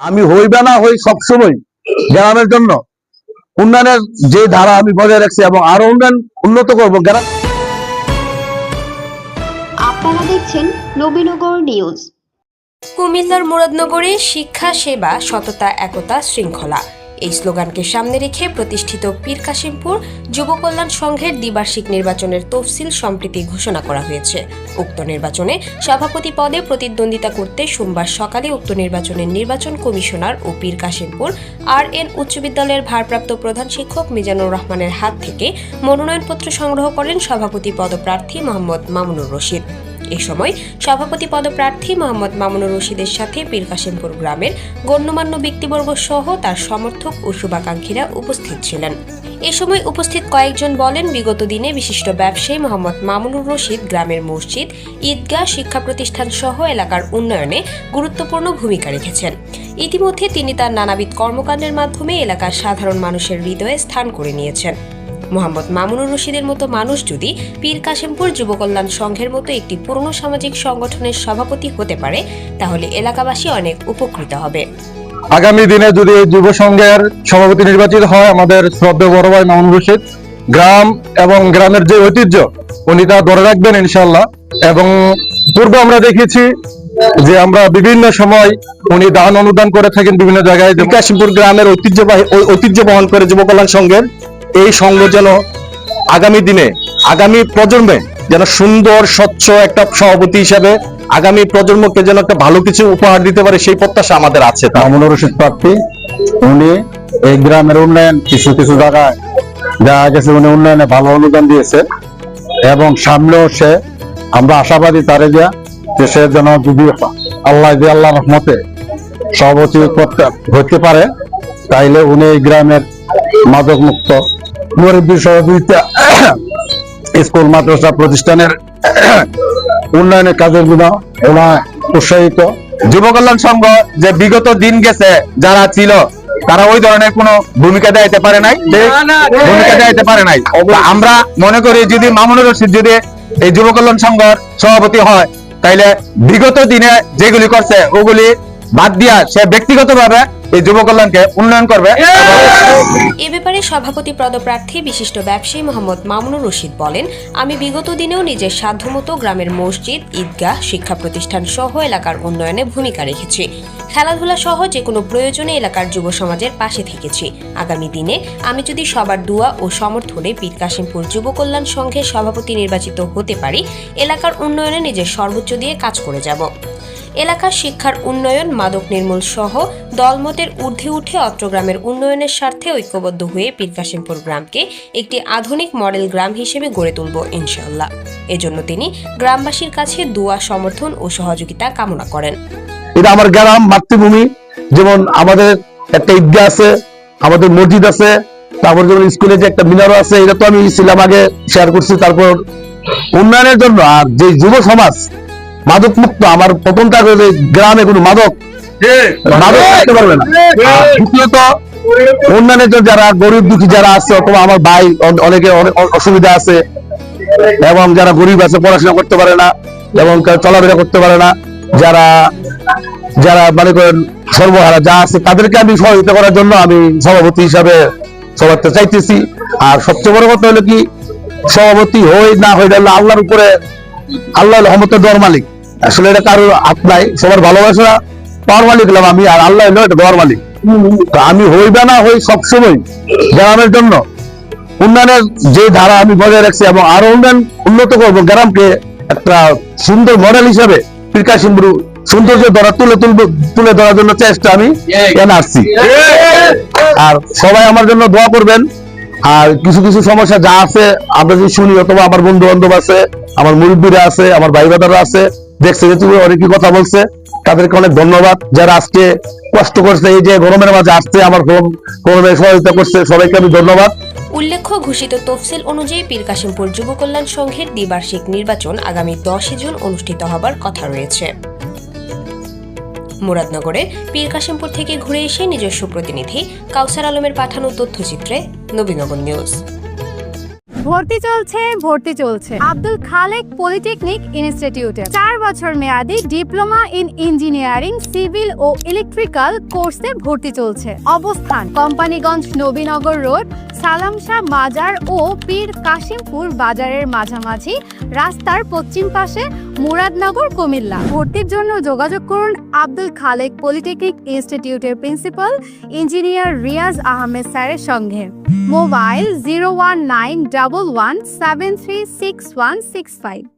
আমি হইবে না হই সবসময় গ্রামের জন্য। উন্নয়নের যে ধারা আমি বজায় রাখছি এবং আরও উন্নয়ন উন্নত করব গ্রাম আপনারা দেখছেন নবীনগর নিউজ। কুমিল্লার মুরাদনগরে শিক্ষা সেবা সততা একতা শৃঙ্খলা। এই স্লোগানকে সামনে রেখে প্রতিষ্ঠিত পীর কাশিমপুর যুব কল্যাণ সংঘের দ্বিবার্ষিক নির্বাচনের তফসিল সম্প্রীতি ঘোষণা করা হয়েছে। উক্ত নির্বাচনে সভাপতি পদে প্রতিদ্বন্দ্বিতা করতে সোমবার সকালে উক্ত নির্বাচনের নির্বাচন কমিশনার ও পীর কাশিমপুর আর এন উচ্চ বিদ্যালয়ের ভারপ্রাপ্ত প্রধান শিক্ষক মিজানুর রহমানের হাত থেকে মনোনয়নপত্র সংগ্রহ করেন সভাপতি পদপ্রার্থী মোহাম্মদ মামুনুর রশিদ। এ সময় সভাপতি পদপ্রার্থী মোহাম্মদ মামুনুর রশিদের সাথে পীরকাশিমপুর গ্রামের গণ্যমান্য ব্যক্তিবর্গ সহ তার সমর্থক ও শুভাকাঙ্ক্ষীরা উপস্থিত ছিলেন। এ সময় উপস্থিত কয়েকজন বলেন, বিগত দিনে বিশিষ্ট ব্যবসায়ী মোহাম্মদ মামুনুর রশিদ গ্রামের মসজিদ, ঈদগাহ শিক্ষা প্রতিষ্ঠান সহ এলাকার উন্নয়নে গুরুত্বপূর্ণ ভূমিকা রেখেছেন। ইতিমধ্যে তিনি তার নানাবিধ কর্মকাণ্ডের মাধ্যমে এলাকার সাধারণ মানুষের হৃদয়ে স্থান করে নিয়েছেন। মোহাম্মদ মামুনুর রশিদের মতো মানুষ যদি পীর কাশিমপুর যুব কল্যাণ সংঘের মতো একটি পুরনো সামাজিক সংগঠনের সভাপতি হতে পারে, তাহলে এলাকাবাসী অনেক উপকৃত হবে। আগামী দিনে যদি যুব সংঘের সভাপতি নির্বাচিত হয়, আমাদের শ্রদ্ধেয় বড় ভাই মামুন রশিদ, গ্রাম এবং গ্রামের যে ঐতিহ্য, উনি তা ধরে রাখবেন ইনশাল্লাহ এবং পূর্বে আমরা দেখেছি যে আমরা বিভিন্ন সময় উনি দান অনুদান করে থাকেন বিভিন্ন জায়গায় কাশিমপুর গ্রামের ঐতিহ্যবাহী ঐ- ঐতিহ্য বহন করে যুব কল্যাণ সংঘের। এই সংঘ যেন আগামী দিনে, আগামী প্রজন্মে যেন সুন্দর, স্বচ্ছ একটা সভাপতি হিসাবে আগামী প্রজন্মকে যেন একটা ভালো কিছু উপহার দিতে পারে, সেই প্রত্যাশা আমাদের আছে মামুনুর প্রার্থী, উনি এই গ্রামের উন্নয়ন কিছু কিছু জায়গায় দেখা গেছে উনি উন্নয়নে ভালো অনুদান দিয়েছে এবং সামনেও সে, আমরা আশাবাদী তারে যা যে সে যেন যদি আল্লাহ দিয়ে আল্লাহ রহমতে সভাপতি করতে হতে পারে, তাইলে উনি এই গ্রামের মাদক মুক্ত। মুরব্বী সহযোগিতা স্কুল মাদ্রাসা প্রতিষ্ঠানের উন্নয়নের কাজের জন্য ওনার উৎসাহিত। যুব কল্যাণ সংঘ যে বিগত দিন গেছে যারা ছিল তারা ওই ধরনের কোনো ভূমিকা দেখাইতে পারে নাই? ভূমিকা দেখাইতে পারে নাই। আমরা মনে করি যদি মামুনুর রশিদ যদি এই যুব কল্যাণ সংঘর সভাপতি হয় তাইলে বিগত দিনে যেগুলি করছে ওগুলি বাদ দিয়া সে ব্যক্তিগতভাবে এই যুব কল্যাণকে উন্নয়ন করবে। এ ব্যাপারে সভাপতি পদপ্রার্থী বিশিষ্ট ব্যবসায়ী মোহাম্মদ মামুনুর রশিদ বলেন আমি বিগত দিনেও নিজের সাধ্যমতো গ্রামের মসজিদ ঈদগাহ শিক্ষা প্রতিষ্ঠান সহ এলাকার উন্নয়নে ভূমিকা রেখেছি। খেলাধুলা সহ যে কোনো প্রয়োজনে এলাকার যুব সমাজের পাশে থেকেছি। আগামী দিনে আমি যদি সবার দোয়া ও সমর্থনে পীর কাশিমপুর যুব কল্যাণ সংঘের সভাপতি নির্বাচিত হতে পারি এলাকার উন্নয়নে নিজের সর্বোচ্চ দিয়ে কাজ করে যাব। এলাকার শিক্ষার উন্নয়ন মাদক নির্মূল সহ দলমতের ঊর্ধ্বে উঠে অত্রগ্রামের উন্নয়নের স্বার্থে ঐক্যবদ্ধ হয়ে পীরকাশিমপুর গ্রামকে একটি আধুনিক মডেল গ্রাম হিসেবে গড়ে তুলব ইনশাল্লাহ এজন্য তিনি গ্রামবাসীর কাছে দোয়া, সমর্থন ও সহযোগিতা কামনা করেন। এটা আমার গ্রাম, মাতৃভূমি। যেমন আমাদের একটা ঈদগাহ আছে, আমাদের মসজিদ আছে, তারপর যেমন স্কুলে যে একটা মিনারও আছে, এটা তো আমি ছিলাম আগে, শেয়ার করছি। তারপর উন্নয়নের জন্য আর যে যুব সমাজ মাদক মুক্ত আমার প্রথম যে গ্রামে কোনো মাদক মাদক থাকতে পারবে না। দ্বিতীয়ত উন্নয়নের যারা গরিব দুঃখী যারা আছে অথবা আমার ভাই অনেকে অনেক অসুবিধা আছে এবং যারা গরিব আছে পড়াশোনা করতে পারে না এবং চলাফেরা করতে পারে না যারা যারা মানে করেন সর্বহারা যা আছে তাদেরকে আমি সহযোগিতা করার জন্য আমি সভাপতি হিসাবে সভাপতি চাইতেছি। আর সবচেয়ে বড় কথা হলো কি সভাপতি হই না হই আল্লাহর উপরে আল্লাহ রহমতের দর মালিক আসলে এটা কারোর হাত নাই, সবার ভালোবাসা পাওয়ার মালিক হলাম আমি, আর আল্লাহ এটা দর মালিক। আমি হইবে না হই সবসময় গ্রামের জন্য উন্নয়নের যে ধারা আমি বজায় রাখছি এবং আরও উন্নয়ন উন্নত করব, গ্রামকে একটা সুন্দর মডেল হিসাবে সৌন্দর্য ধরা, তুলে তুলবো, তুলে ধরার জন্য চেষ্টা আমি আসছি। আর সবাই আমার জন্য দোয়া করবেন। আর কিছু কিছু সমস্যা যা আছে, আমরা যদি শুনি অথবা আমার বন্ধু বান্ধব আছে, আমার মুরব্বীরা আছে, আমার ভাই আছে দেখছে যে তুমি অনেকই কথা বলছে? তাদেরকে অনেক ধন্যবাদ। যারা আজকে কষ্ট করছে, এই যে গরমের মাঝে আসছে, আমার গরম, গরমে সহযোগিতা করছে, সবাইকে আমি ধন্যবাদ। উল্লেখ্য, ঘোষিত তফসিল অনুযায়ী পীর কাশিমপুর যুব কল্যাণ সংঘের দ্বিবার্ষিক নির্বাচন আগামী দশই জুন অনুষ্ঠিত হবার কথা রয়েছে। মুরাদনগরে পীর কাশিমপুর থেকে ঘুরে এসে নিজস্ব প্রতিনিধি কাউসার আলমের পাঠানো তথ্যচিত্রে নবীনগর নিউজ। ভর্তি চলছে ভর্তি চলছে। আব্দুল খালেক পলিটেকনিক ইনস্টিটিউটে। চার বছর মেয়াদি ডিপ্লোমা ইন ইঞ্জিনিয়ারিং, সিভিল ও ইলেকট্রিক্যাল কোর্সে ভর্তি চলছে। অবস্থান, কোম্পানিগঞ্জ নবীনগর রোড, সালামশাহ মাজার ও পীর কাশিমপুর বাজারের মাঝামাঝি রাস্তার পশ্চিম পাশে মুরাদনগর, কুমিল্লা। ভর্তির জন্য যোগাযোগ করুন আব্দুল খালেক পলিটেকনিক ইনস্টিটিউটের প্রিন্সিপাল ইঞ্জিনিয়ার রিয়াজ আহমেদ স্যারের সঙ্গে। Mobile zero one nine double one seven three six one six five.